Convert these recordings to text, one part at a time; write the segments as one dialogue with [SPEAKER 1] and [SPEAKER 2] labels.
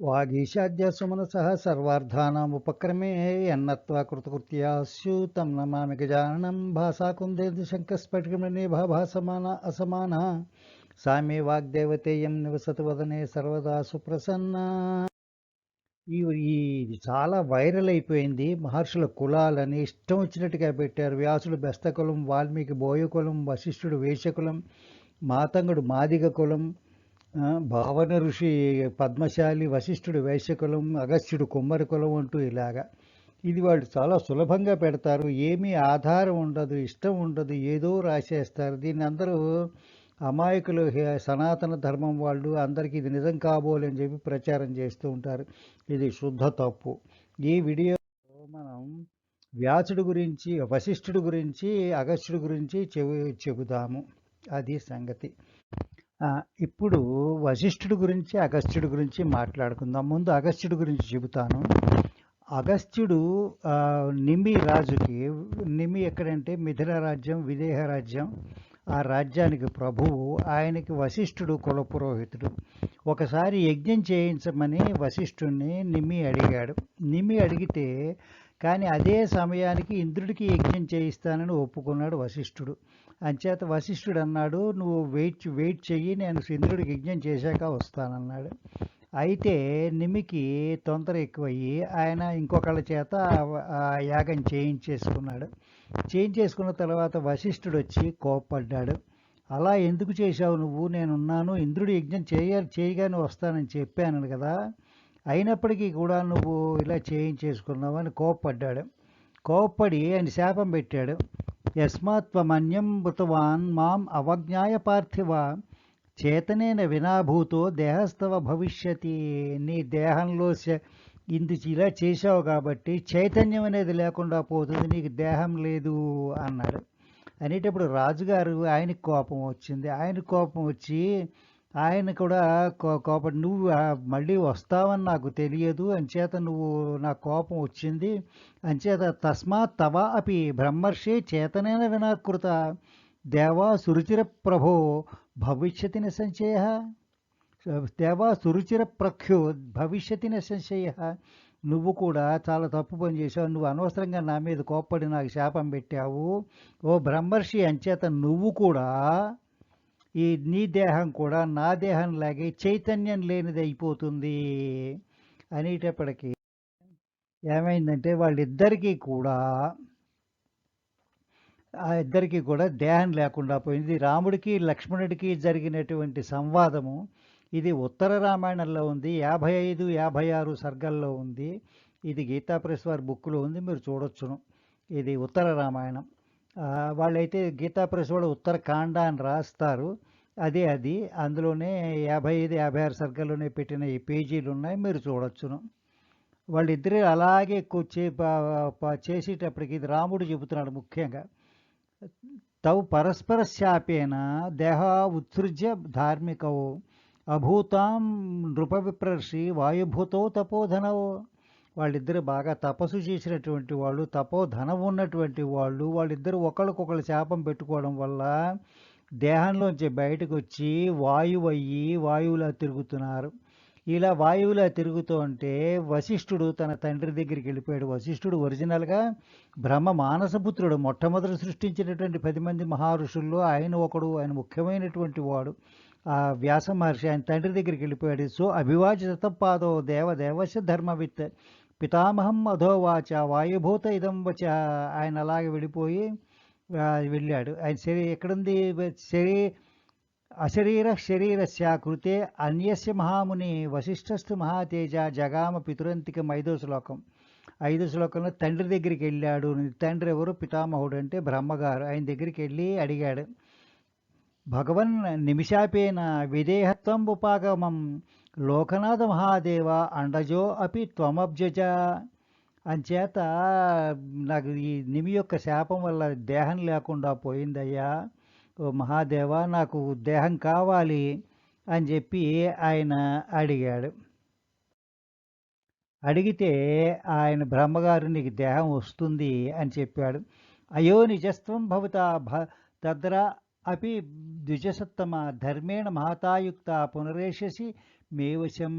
[SPEAKER 1] వాగీశాద్యసుమనసः సర్వార్థానాముపక్రమే యన్నత్వా కృతకృత్యా స్యూతం నమామి గజాననం భాసాకుందేందు శంకస్ఫటికమణిభా భాసమాన అసమాన సామే వాగ్దేవతేయం నివసతి వదనే సర్వదా సుప్రసన్న ఈ ఇది చాలా వైరల్ అయిపోయింది మహర్షుల కులాలని ఇష్టం వచ్చినట్టుగా పెట్టారు వ్యాసుడు బెస్తకులం వాల్మీకి బోయకులం వశిష్ఠుడు వేషకులం మాతంగుడు మాదిగ కులం భావన ఋషి పద్మశాలి వశిష్ఠుడు వైశ్యకులం అగస్త్యుడు కుమ్మరి కులం అంటూ ఇలాగా. ఇది వాళ్ళు చాలా సులభంగా పెడతారు. ఏమీ ఆధారం ఉండదు ఇష్టం ఉండదు ఏదో రాసేస్తారు. దీన్ని అందరూ అమాయకులు హే- సనాతన ధర్మం వాళ్ళు అందరికీ ఇది నిజం కాబోలని చెప్పి ప్రచారం చేస్తూ ఉంటారు. ఇది శుద్ధ తప్పు. ఈ వీడియోలో మనం వ్యాసుడు గురించి వశిష్ఠుడు గురించి అగస్త్యుడు గురించి చెబు చెబుదాము. అది సంగతి. ఇప్పుడు వశిష్ఠుడి గురించి అగస్త్యుడి గురించి మాట్లాడుకుందాం. ముందు అగస్త్యుడి గురించి చెబుతాను. అగస్త్యుడు నిమి రాజుకి నిమి ఎక్కడంటే మిథిల రాజ్యం విదేహ రాజ్యం. ఆ రాజ్యానికి ప్రభువు ఆయనకి వశిష్ఠుడు కులపురోహితుడు. ఒకసారి యజ్ఞం చేయించమని వశిష్ఠుణ్ణి నిమి అడిగాడు. నిమి అడిగితే కానీ అదే సమయానికి ఇంద్రుడికి యజ్ఞం చేయిస్తానని ఒప్పుకున్నాడు వశిష్ఠుడు. అంచేత వశిష్ఠుడు అన్నాడు నువ్వు వెయిట్ వెయిట్ చెయ్యి నేను ఇంద్రుడికి యజ్ఞం చేశాక వస్తానన్నాడు. అయితే నిమికి తొందర ఎక్కువయ్యి ఆయన ఇంకొకళ్ళ చేత ఆ- యాగం చేయించేసుకున్నాడు. చేయించేసుకున్న తర్వాత వశిష్ఠుడు వచ్చి కోప్పడ్డాడు. అలా ఎందుకు చేశావు నువ్వు? నేనున్నాను ఇంద్రుడి యజ్ఞం చేయాలి చేయగానే వస్తానని చెప్పాను కదా. అయినప్పటికీ కూడా నువ్వు ఇలా చేయించేసుకున్నావు అని కోప్పడ్డాడు. కోప్పడి ఆయన శాపం పెట్టాడు. యస్మాత్వమన్యం మృతవాన్ మాం అవజ్ఞాయ పార్థివ. చేతనేన వినాభూతో దేహస్తవ భవిష్యతి. నీ దేహంలో ఇందు ఇలా చేశావు కాబట్టి చైతన్యం అనేది లేకుండా పోతుంది నీకు దేహం లేదు అన్నారు. అనేటప్పుడు రాజుగారు ఆయనకు కోపం వచ్చింది. ఆయన కోపం వచ్చి ఆయన కూడా కో- కోపం నువ్వు మళ్ళీ వస్తావని నాకు తెలియదు. అంచేత నువ్వు నా కోపం వచ్చింది. అంచేత తస్మాత్ తవ అపి బ్రహ్మర్షి చేతనైన వినాకృత. దేవా సురుచిర ప్రభో భవిష్యతి సంశయ. దేవా సురుచిర ప్రఖ్యో భవిష్యతి నిసంశయ నువ్వు కూడా చాలా తప్పు పని చేశావు. నువ్వు అనవసరంగా నా మీద కోప్పడి నాకు శాపం పెట్టావు. ఓ బ్రహ్మర్షి అంచేత నువ్వు కూడా ఈ నీ దేహం కూడా నా దేహం లాగే చైతన్యం లేనిది అయిపోతుంది అనేటప్పటికీ ఏమైందంటే వాళ్ళిద్దరికీ కూడా ఆ ఇద్దరికీ కూడా దేహం లేకుండా పోయింది. రాముడికి లక్ష్మణుడికి జరిగినటువంటి సంవాదము. ఇది ఉత్తర రామాయణంలో ఉంది యాభై ఐదు యాభై ఆరు సర్గల్లో ఉంది. ఇది గీతా ప్రెస్ వారి బుక్లో ఉంది మీరు చూడొచ్చును. ఇది ఉత్తర రామాయణం. వాళ్ళైతే గీతా వాళ్ళు ఉత్తరకాండ అని రాస్తారు. అదే అది. అందులోనే యాభై ఐదు యాభై ఆరు సర్కల్లోనే పెట్టిన ఈ పేజీలు ఉన్నాయి. మీరు చూడొచ్చును. వాళ్ళిద్దరే అలాగే కూర్చే చేసేటప్పటికి ఇది రాముడు చెబుతున్నాడు ముఖ్యంగా. తవు పరస్పర శాపేన దేహ ఉత్సృజ్య ధార్మికవు అభూతాం నృప విప్రర్షి వాయుభూతో తపోధనవు వాళ్ళిద్దరు బాగా తపస్సు చేసినటువంటి వాళ్ళు తపోధనం ఉన్నటువంటి వాళ్ళు వాళ్ళిద్దరు ఒకరికొకరు శాపం పెట్టుకోవడం వల్ల దేహంలోంచి బయటకు వచ్చి వాయువు అయ్యి వాయువులా తిరుగుతున్నారు. ఇలా వాయువులా తిరుగుతూ ఉంటే వశిష్ఠుడు తన తండ్రి దగ్గరికి వెళ్ళిపోయాడు. వశిష్ఠుడు ఒరిజినల్గా బ్రహ్మ మానసపుత్రుడు. మొట్టమొదటి సృష్టించినటువంటి పది మంది మహర్షుల్లో ఆయన ఒకడు ఆయన ముఖ్యమైనటువంటి వాడు. ఆ వ్యాస మహర్షి ఆయన తండ్రి దగ్గరికి వెళ్ళిపోయాడు. సో అభివాచిత పాదో దేవ దేవశ ధర్మవిత్. పితామహం అధోవాచ వాయుభూత ఇదం వచ. ఆయన అలాగే వెళ్ళిపోయి వెళ్ళాడు. ఆయన శరీ ఎక్కడుంది? శరీ అశరీర శరీరస్య కృతే అన్యస్య మహాముని వశిష్ఠస్థు మహాతేజ జగామ పితురంతికం ఐదో శ్లోకం. ఐదు శ్లోకంలో తండ్రి దగ్గరికి వెళ్ళాడు. తండ్రి ఎవరు? పితామహుడు అంటే బ్రహ్మగారు. ఆయన దగ్గరికి వెళ్ళి అడిగాడు భగవన్ నిమిషాపేన విదేహత్వం ఉపాగమం. లోకనాథ మహాదేవ అండజో అపి త్వమబ్జజ అంచేత నాకు ఈ నిమి యొక్క శాపం వల్ల దేహం లేకుండా పోయిందయ్యా. ఓ మహాదేవ నాకు దేహం కావాలి అని చెప్పి ఆయన అడిగాడు. అడిగితే ఆయన బ్రహ్మగారు నీకు దేహం వస్తుంది అని చెప్పాడు. అయో నిజస్వం భవత భ తద్ర అపి ద్విజసత్తమ ధర్మేణ మహతాయుక్త పునరేషసి మేవశం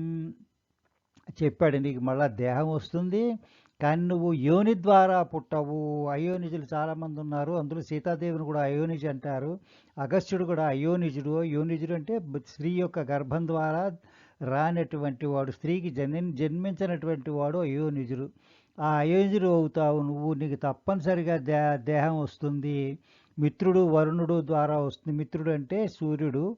[SPEAKER 1] చెప్పాడు నీకు మళ్ళా దేహం వస్తుంది కానీ నువ్వు యోని ద్వారా పుట్టవు. అయోనిజులు చాలామంది ఉన్నారు. అందులో సీతాదేవిని కూడా అయోనిజు అంటారు. అగస్త్యుడు కూడా అయోనిజుడు. యోనిజుడు అంటే స్త్రీ యొక్క గర్భం ద్వారా రానటువంటి వాడు స్త్రీకి జన్మ జన్మించినటువంటి వాడు అయోనిజుడు. ఆ అయోనిజుడు అవుతావు నువ్వు నీకు తప్పనిసరిగా దే దేహం వస్తుంది. మిత్రుడు వరుణుడు ద్వారా వస్తుంది. మిత్రుడు అంటే సూర్యుడు.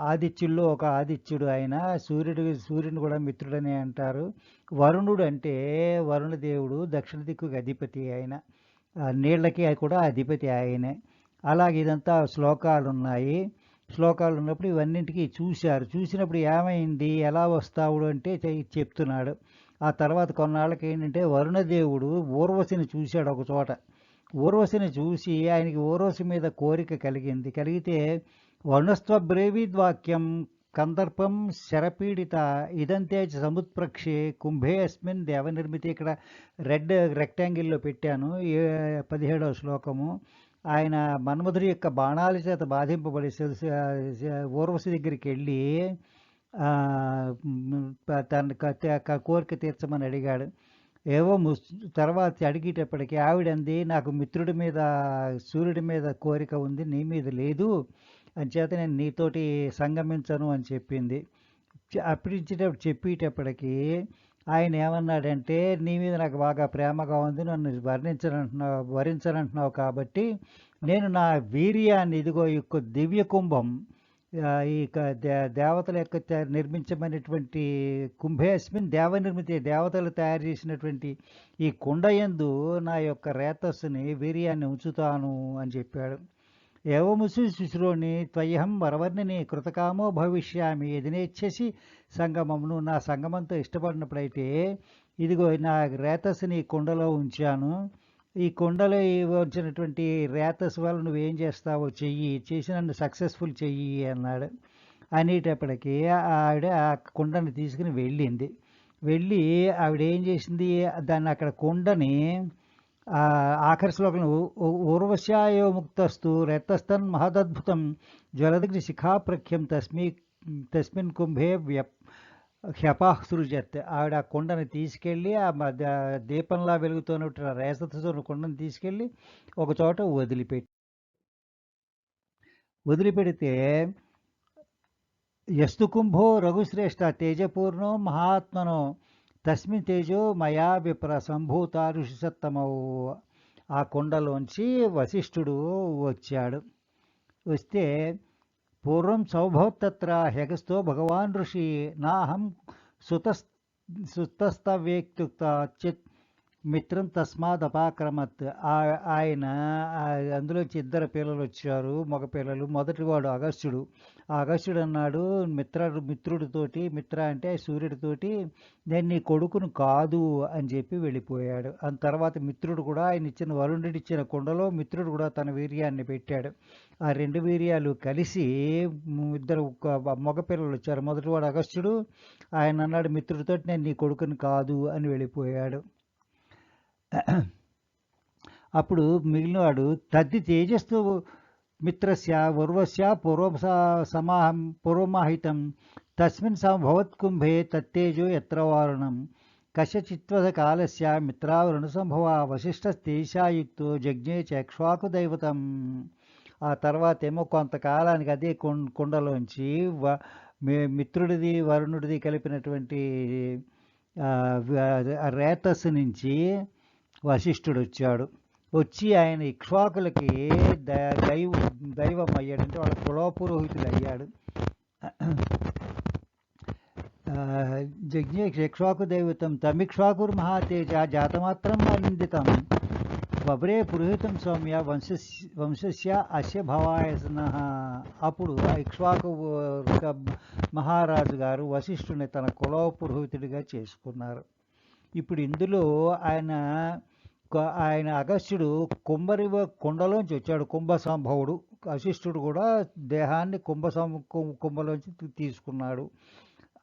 [SPEAKER 1] ఆదిత్యుల్లో ఒక ఆదిత్యుడు ఆయన. సూర్యుడు సూర్యుని కూడా మిత్రుడని అంటారు. వరుణుడు అంటే వరుణదేవుడు దక్షిణ దిక్కుకి అధిపతి ఆయన. నీళ్ళకి కూడా అధిపతి ఆయనే. అలాగే ఇదంతా శ్లోకాలు ఉన్నాయి శ్లోకాలు ఉన్నప్పుడు ఇవన్నింటికి చూశారు. చూసినప్పుడు ఏమైంది? ఎలా వస్తావుడు అంటే చెప్తున్నాడు. ఆ తర్వాత కొన్నాళ్ళకి ఏంటంటే వరుణదేవుడు ఊర్వశిని చూశాడు ఒక చోట. ఊర్వశిని చూసి ఆయనకి ఊర్వశి మీద కోరిక కలిగింది. కలిగితే వర్ణస్త్వ బ్రేవీద్వాక్యం కందర్పం శరపీడిత ఇదంతే సముత్ప్రక్షే కుంభే అస్మిన్ దేవనిర్మితి ఇక్కడ రెడ్ రెక్టాంగిల్లో పెట్టాను. పదిహేడవ శ్లోకము. ఆయన మన్మధుడి యొక్క బాణాల చేత బాధింపబడి ఊర్వశి దగ్గరికి వెళ్ళి తన కోరిక తీర్చమని అడిగాడు. ఏవో ముస్ తర్వాత అడిగేటప్పటికి ఆవిడంది నాకు మిత్రుడి మీద సూర్యుడి మీద కోరిక ఉంది నీ మీద లేదు. అంచేత నేను నీతోటి సంగమించను అని చెప్పింది. చె- అప్పుడు చెప్పేటప్పటికి ఆయన ఏమన్నాడంటే నీ మీద నాకు బాగా ప్రేమగా ఉంది నన్ను వర్ణించనంటున్నావు వరించనంటున్నావు కాబట్టి నేను నా వీర్యాన్ని ఇదిగో ఈ యొక్క దివ్య కుంభం ఈ క- దే- దేవతల యొక్క త- నిర్మించమైనటువంటి కుంభేస్మిన్ దేవ నిర్మితి దేవతలు తయారు చేసినటువంటి ఈ కుండయందు నా యొక్క రేతస్సుని వీర్యాన్ని ఉంచుతాను అని చెప్పాడు. ఏవముసు శిశురోని త్వయహం వరవర్ణిని కృతకామో భవిష్యామి ఎదినేచ్చేసి సంగమమును నా సంగమంతో ఇష్టపడినప్పుడైతే ఇదిగో నా రేతస్సుని ఈ కుండలో ఉంచాను. ఈ కుండలో ఉంచినటువంటి వచ్చినటువంటి రేతస్ వల్ల నువ్వేం చేస్తావో చెయ్యి చేసి నన్ను సక్సెస్ఫుల్ చెయ్యి అన్నాడు. అనేటప్పటికీ ఆవిడ ఆ కుండని తీసుకుని వెళ్ళింది. వెళ్ళి ఆవిడ ఏం చేసింది? దాన్ని అక్కడ కుండని ఆఖరి శ్లోకం ఊర్వశ్యాయో ముక్తస్తు రెత్తస్తన్ మహదద్భుతం జ్వలదగ్ని శిఖాప్రఖ్యం తస్మి తస్మిన్ కుంభే వ్యప్ హ్యపాహ్ సృజత్ ఆవిడ ఆ కుండని తీసుకెళ్ళి ఆ మ- ద- దీపంలా వెలుగుతున్న రేసతో కుండని తీసుకెళ్ళి ఒక చోట వదిలిపెట్టి వదిలిపెడితే యస్తు కుంభో రఘుశ్రేష్ఠ తేజపూర్ణో మహాత్మనో తస్మిన్ తేజో మయా విప్ర సంభూత ఋషిసత్తమౌ. ఆ కొండలోంచి వశిష్ఠుడు వచ్చాడు. వస్తే పూర్వం సౌభవత్తత్ర హెగస్తో భగవాన్ ఋషి నాహం సుతస్ సుతస్తవ్యేక్తుక్త చిత్ మిత్రం తస్మాత్ అపాక్రమత్. ఆ- ఆయన అందులోంచి ఇద్దరు పిల్లలు వచ్చారు మగ పిల్లలు. మొదటివాడు అగస్త్యుడు. ఆ అగస్త్యుడు అన్నాడు మిత్ర మిత్రుడితోటి మిత్ర అంటే సూర్యుడితోటి నేను నీ కొడుకును కాదు అని చెప్పి వెళ్ళిపోయాడు. ఆ తర్వాత మిత్రుడు కూడా ఆయన ఇచ్చిన వరుణుడి ఇచ్చిన కుండలో మిత్రుడు కూడా తన వీర్యాన్ని పెట్టాడు. ఆ రెండు వీర్యాలు కలిసి ఇద్దరు మగపిల్లలు మగ పిల్లలు వచ్చారు. మొదటివాడు అగస్త్యుడు. ఆయన అన్నాడు మిత్రుడితోటి నేను నీ కొడుకుని కాదు అని వెళ్ళిపోయాడు. అప్పుడు మిగిలినవాడు తద్ది తేజస్సు మిత్రస్య ఉర్వస్య పూర్వ సమాహం పూర్వమాహితం తస్మిన్ భవత్కుంభే తత్తేజో ఎత్ర వారుణం. కశచిత్వద కాలస్య మిత్రావరుణ సంభవ వశిష్ఠస్తేషాయుక్తో జజ్ఞే చక్ష్వాకు దైవతం. ఆ తర్వాత ఏమో కొంతకాలానికి అదే కుండలోంచి వ మి- మిత్రుడిది వరుణుడిది కలిపినటువంటి రేతస్సు నుంచి వశిష్ఠుడు వచ్చాడు వచ్చి ఆయన ఇక్ష్వాకులకి ద- దైవ దైవం అయ్యాడంటే వాళ్ళ కులపురోహితుడు అయ్యాడు ఆ, జజ్ఞే ఇక్ష్వాకు దైవతం తమిక్ష్వాకుర్ మహాతేజ జాతమాత్రం అనిందితం. బబ్రే పురోహితం సౌమ్య వంశ వంశస్య అస్య భవాయసన అప్పుడు ఆ ఇక్ష్వాకు మహారాజు గారు వశిష్ఠుని తన కుల పురోహితుడిగా చేసుకున్నారు. ఇప్పుడు ఇందులో ఆయన ఆయన అగస్త్యుడు కుంభరి కుండలోంచి వచ్చాడు కుంభ సంభవుడు వశిష్ఠుడు కూడా దేహాన్ని కుంభ కుంభలోంచి తీసుకున్నాడు.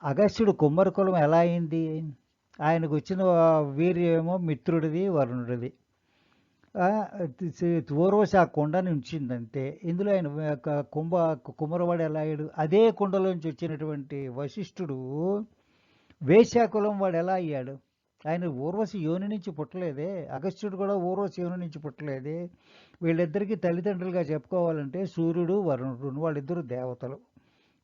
[SPEAKER 1] అగస్త్యుడు కుమ్మరి కులం ఎలా అయింది? ఆయనకు వచ్చిన వీర్యమో మిత్రుడిది వరుణుడిది. ఆ, ఊర్వశి ఆ కొండని ఉంచిందంతే ఇందులో ఆయన కుంభ కుమ్మరవాడు ఎలా అయ్యాడు? అదే కుండలోంచి వచ్చినటువంటి వశిష్ఠుడు వేశ్యాకులం వాడు ఎలా అయ్యాడు? ఆయన ఊర్వశి యోని నుంచి పుట్టలేదే అగస్త్యుడు కూడా ఊర్వశి యోని నుంచి పుట్టలేదే. వీళ్ళిద్దరికీ తల్లిదండ్రులుగా చెప్పుకోవాలంటే సూర్యుడు వరుణుడు వాళ్ళిద్దరు దేవతలు.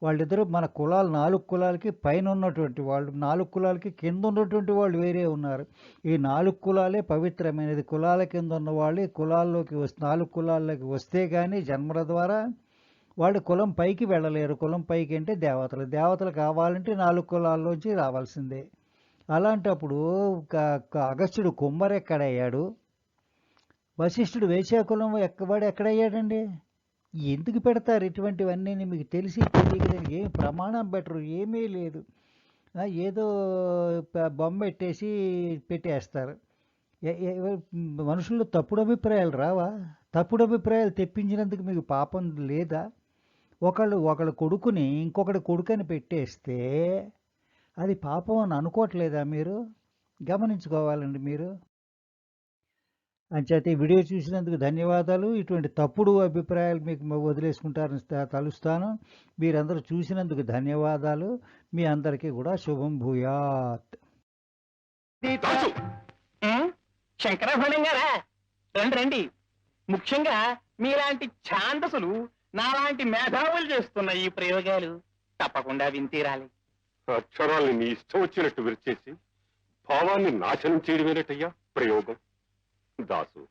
[SPEAKER 1] వాళ్ళిద్దరూ మన కులాలు నాలుగు కులాలకి పైన ఉన్నటువంటి వాళ్ళు నాలుగు కులాలకి కింద ఉన్నటువంటి వాళ్ళు వేరే ఉన్నారు. ఈ నాలుగు కులాలే పవిత్రమైనది. కులాల కింద ఉన్న వాళ్ళు కులాల్లోకి వస్తే నాలుగు కులాల్లోకి వస్తే కానీ జన్మల ద్వారా వాళ్ళు కులం పైకి వెళ్ళలేరు. కులం పైకి అంటే దేవతలు. దేవతలు కావాలంటే నాలుగు కులాల్లోంచి రావాల్సిందే. అలాంటప్పుడు క- క- అగస్త్యుడు కుమ్మరెక్కడయ్యాడు వశిష్ఠుడు వేశాకులం ఎక్కబడి ఎక్కడయ్యాడండి? ఎందుకు పెడతారు ఇటువంటివన్నీ మీకు తెలిసి తెలియక దానికి ఏం ప్రమాణం పెట్టరు ఏమీ లేదు. ఏదో బొమ్మ పెట్టేసి పెట్టేస్తారు. మనుషుల్లో తప్పుడు అభిప్రాయాలు రావా? తప్పుడు అభిప్రాయాలు తెప్పించినందుకు మీకు పాపం లేదా? ఒకళ్ళు ఒకళ్ళ కొడుకుని ఇంకొకటి కొడుకని పెట్టేస్తే అది పాపం అని అనుకోవట్లేదా మీరు? గమనించుకోవాలండి మీరు. అంచేత ఈ వీడియో చూసినందుకు ధన్యవాదాలు. ఇటువంటి తప్పుడు అభిప్రాయాలు మీకు వదిలేసుకుంటారని తలుస్తాను. మీరందరూ చూసినందుకు ధన్యవాదాలు. మీ అందరికీ కూడా శుభం భూయాత్.
[SPEAKER 2] గారా? రండి రండి. ముఖ్యంగా మీలాంటి ఛాందసులు నాలాంటి మేధావులు చేస్తున్న ఈ ప్రయోగాలు తప్పకుండా వింతీరాలి.
[SPEAKER 3] అక్షరాల్ని నీ ఇష్టం వచ్చినట్టు విరిచేసి భావాన్ని నాశనం చేయడమేనటయ్యా ప్రయోగం? దాసు